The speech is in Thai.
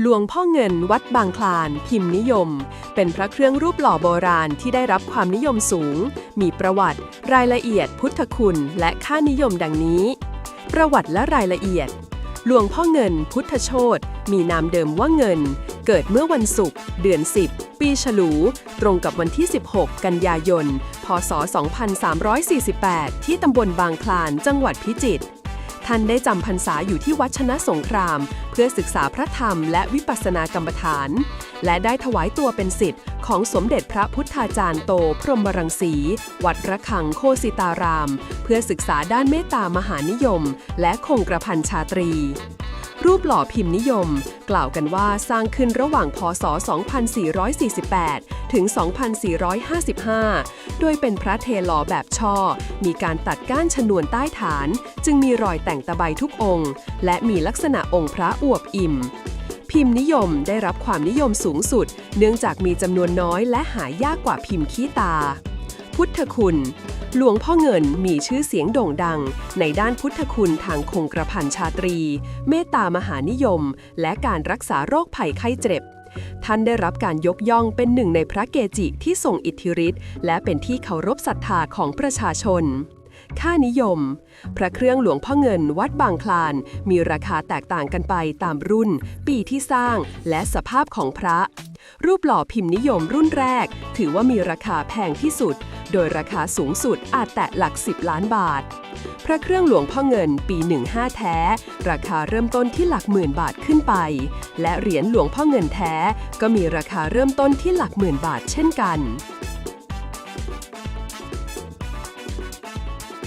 หลวงพ่อเงินวัดบางคลาน พิมพ์นิยม เป็นพระเครื่องรูปหล่อโบราณที่ได้รับความนิยมสูง มีประวัติ รายละเอียด พุทธคุณและค่านิยมดังนี้ ประวัติและรายละเอียด หลวงพ่อเงิน พุทธโชตมีนามเดิมว่าเงิน เกิดเมื่อวันศุกร์เดือน 10 ปีฉลู ตรงกับวันที่ 16 กันยายน พศ 2348 ที่ตำบลบางคลาน จังหวัดพิจิตร ท่านได้จำพรรษาอยู่ที่วัดชนะสงคราม เพื่อศึกษาพระธรรมและวิปัสสนากรรมฐาน และได้ถวายตัวเป็นสิทธิ์ของสมเด็จพระพุทธาจารย์โตพรหมรังสี วัดระฆังโคสิตาราม เพื่อศึกษาด้านเมตตามหานิยม และคงกระพันชาตรี รูปหล่อพิมพ์นิยม กล่าวกันว่าสร้างขึ้นระหว่างพศ 2448 ถึง 2455 โดยเป็นพระเทหล่อแบบช่อ มีการตัดก้านชนวนใต้ฐาน จึงมีรอยแต่งตะไบทุกองค์ และมีลักษณะองค์พระอวบอิ่มพิมพ์นิยมได้รับความนิยมสูงสุด เนื่องจากมีจำนวนน้อยและหายากกว่าพิมพ์ขี้ตา พุทธคุณ หลวงพ่อเงินมีชื่อเสียงโด่งดัง ในด้านพุทธคุณทางคงกระพันชาตรี เมตตามหานิยม และการรักษาโรคภัยไข้เจ็บ ท่านได้รับการยกย่องเป็นหนึ่งในพระเกจิที่ทรงอิทธิฤทธิ์และเป็นที่เคารพศรัทธาของประชาชน ค่านิยม พระเครื่องหลวงพ่อเงินวัดบางคลาน มีราคาแตกต่างกันไปตามรุ่น ปีที่สร้างและสภาพของพระ รูปหล่อพิมพ์นิยมรุ่นแรก ถือว่ามีราคาแพงที่สุด โดยราคาสูงสุดอาจแตะหลัก 10 ล้านบาท พระเครื่องหลวงพ่อเงินปี 15 แท้ ราคาเริ่มต้นที่หลักหมื่นบาทขึ้นไป และเหรียญหลวงพ่อเงินแท้ ก็มีราคาเริ่มต้นที่หลักหมื่นบาทเช่นกัน